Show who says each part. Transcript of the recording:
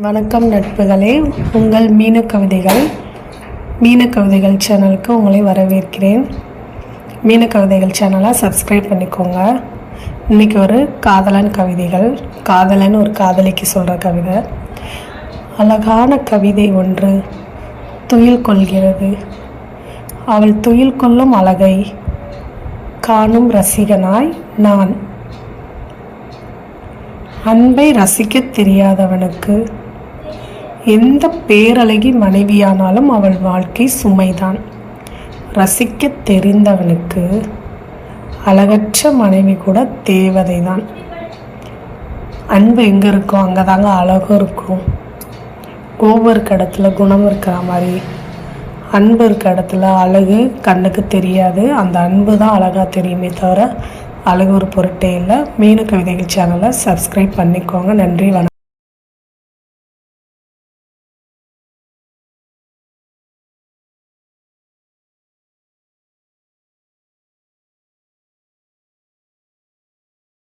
Speaker 1: வணக்கம் நட்புகளே. உங்கள் மீன கவிதைகள் மீன கவிதைகள் சேனலுக்கு உங்களை வரவேற்கிறேன். மீன கவிதைகள் சேனலை சப்ஸ்கிரைப் பண்ணிக்கோங்க. இன்றைக்கி ஒரு காதலன் கவிதைகள். காதலன் ஒரு காதலிக்கு சொல்கிற கவிதை. அழகான கவிதை ஒன்று துயில் கொள்கிறது. அவள் துயில் கொள்ளும் அழகை காணும் ரசிகனாய் நான். அன்பை ரசிக்கத் தெரியாதவனுக்கு எந்த பேரழகி மனைவியானாலும் அவள் வாழ்க்கை சுமைதான். ரசிக்க தெரிந்தவனுக்கு அழகற்ற மனைவி கூட தேவதை தான் அன்பு எங்கே இருக்கோ அங்கே தாங்க அழகும் இருக்கும். கோபம் இருக்க இடத்துல குணம் இருக்கிற மாதிரி அன்பு இருக்க இடத்துல அழகு கண்ணுக்கு தெரியாது. அந்த அன்பு தான் அழகாக தெரியுமே தவிர அழகு ஒரு பொருட்டே இல்லை. மீன கவிதைகள் சேனலை சப்ஸ்கிரைப் பண்ணிக்கோங்க. நன்றி வணக்கம்.